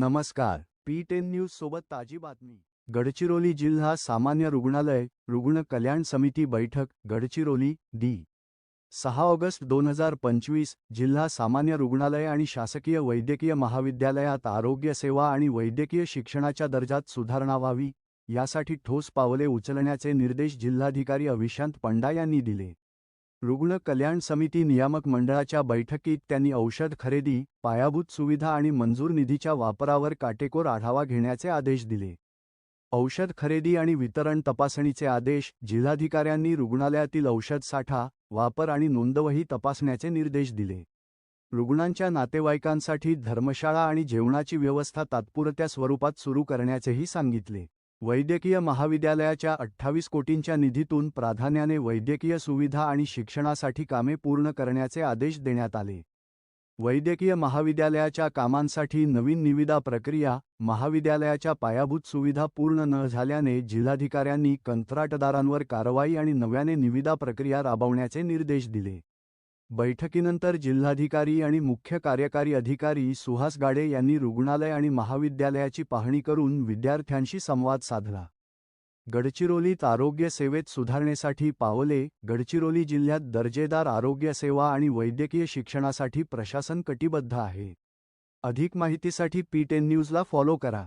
नमस्कार. P ten news सोबत ताजी बातमी. गडचिरोली जिल्हा सामान्य रुग्णालय रुग्ण कल्याण समिती बैठक गडचिरोली डी. सहा ऑगस्ट दोन हजार पंचवीस जिल्हा सामान्य रुग्णालय आणि शासकीय वैद्यकीय महाविद्यालयात आरोग्य सेवा आणि वैद्यकीय शिक्षणाच्या दर्जात सुधारणा व्हावी यासाठी ठोस पावले उचलण्याचे निर्देश जिल्हाधिकारी अविशांत पंडा यांनी दिले. रुग्ण कल्याण समिती नियामक मंडळाच्या बैठकीत त्यांनी औषध खरेदी पायाभूत सुविधा आणि मंजूर निधीच्या वापरावर काटेकोर आढावा घेण्याचे आदेश दिले. औषध खरेदी आणि वितरण तपासणीचे आदेश जिल्हाधिकाऱ्यांनी रुग्णालयातील औषध साठा वापर आणि नोंदवही तपासण्याचे निर्देश दिले. रुग्णांच्या नातेवाईकांसाठी धर्मशाळा आणि जेवणाची व्यवस्था तात्पुरत्या स्वरूपात सुरू करण्याचेही सांगितले. वैद्यकीय महाविद्यालयाच्या अठ्ठावीस कोटींच्या निधीतून प्राधान्याने वैद्यकीय सुविधा आणि शिक्षणासाठी कामे पूर्ण करण्याचे आदेश देण्यात आले. वैद्यकीय महाविद्यालयाच्या कामांसाठी नवीन निविदा प्रक्रिया महाविद्यालयाच्या पायाभूत सुविधा पूर्ण न झाल्याने जिल्हाधिकाऱ्यांनी कंत्राटदारांवर कारवाई आणि नव्याने निविदा प्रक्रिया राबवण्याचे निर्देश दिले. बैठकीनंतर जिल्हाधिकारी आणि मुख्य कार्यकारी अधिकारी सुहास गाडे यांनी रुग्णालय आणि महाविद्यालयाची पाहणी करून विद्यार्थ्यांशी संवाद साधला. गडचिरोलीत आरोग्य सेवेत सुधारणेसाठी पावले गडचिरोली जिल्ह्यात दर्जेदार आरोग्य सेवा आणि वैद्यकीय शिक्षणासाठी प्रशासन कटिबद्ध आहे. अधिक माहितीसाठी पी टेन न्यूजला फॉलो करा.